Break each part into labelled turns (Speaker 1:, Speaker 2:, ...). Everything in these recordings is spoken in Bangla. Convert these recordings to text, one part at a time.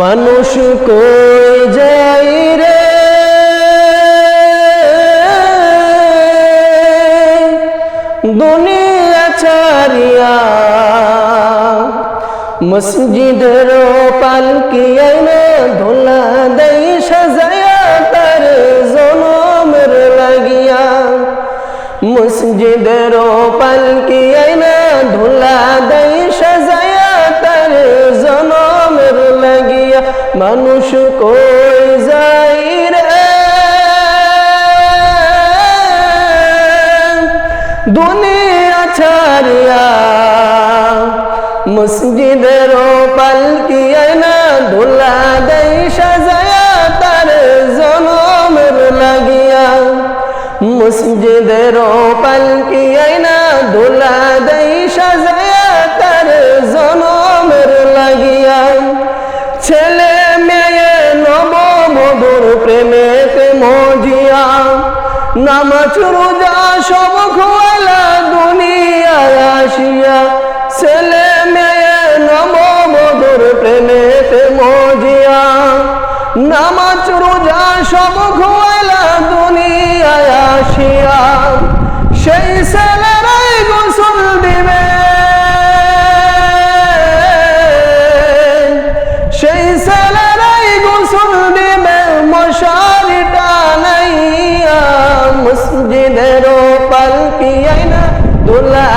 Speaker 1: মানুষ কই যাই রে? দুনিয়া ছাড়িয়া মসজিদের পালকি আইনা ধোলা দেই, সাজায়া তার জনমের লাগিয়া। মসজিদের পালকি আইনা ধোলা দেই মসজিদের পালকি আয়না ধুলা দেই সাজায়া তার জনমের লাগিয়া। মসজিদের পালকি আয়না ধুলা দেই সাজায়া তার জনমের লাগিয়া। ছেলে মেয়ে নব মধুর প্রেমেতে মজিয়া। নামাজ, রোজা প্রেমেতে মজিয়া, নামাজ, রোজা সব খোয়ালা দুনিয়ায় আসিয়া, সেই ছেলেরাই গোসল দিবে। সেই ছেলেরাই গোসল দিবে, মশারি টানাইয়া, মসজিদের পালকি আইনা দোলা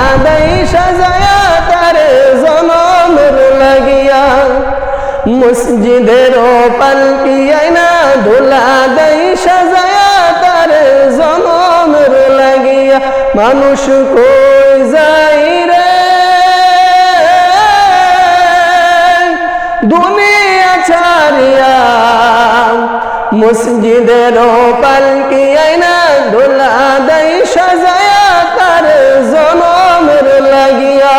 Speaker 1: মসজিদের পালকি আইনা দোলা দেই সাজায়া তারে জনমের লাগিয়া মানুষ কই যাই রে? দুনিয়া ছাড়িয়া মসজিদের পালকি আইনা দোলা দেই সাজায়া তার জনমের লাগিয়া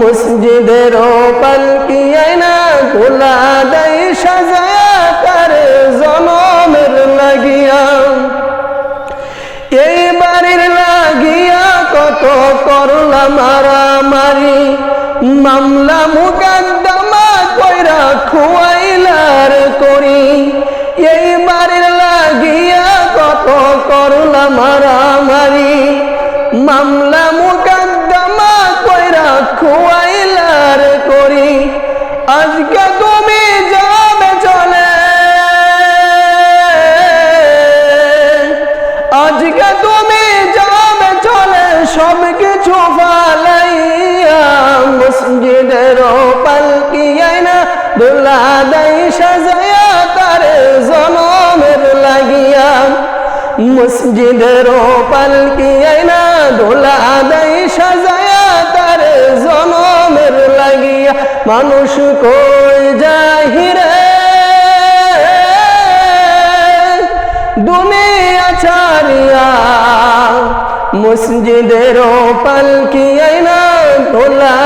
Speaker 1: মসজিদের পালকি কত করলা মারামারি মামলা মুকদ্দমা কইরা খুয়াইলার করি। এই বাড়ির লাগিয়া কত করলা মারামারি মামলা মুকদ্দমা কইরা খুয়াইলার করি। আজকে দোলা দেই জনমের লাগিয়া মসজিদের পালকি আইনা দোলা দেই সাজায়া তারে জনমের লাগিয়া মানুষ কই যাহিরে দুনিয়া ছাড়িয়া মসজিদের পালকি আইনা তোলা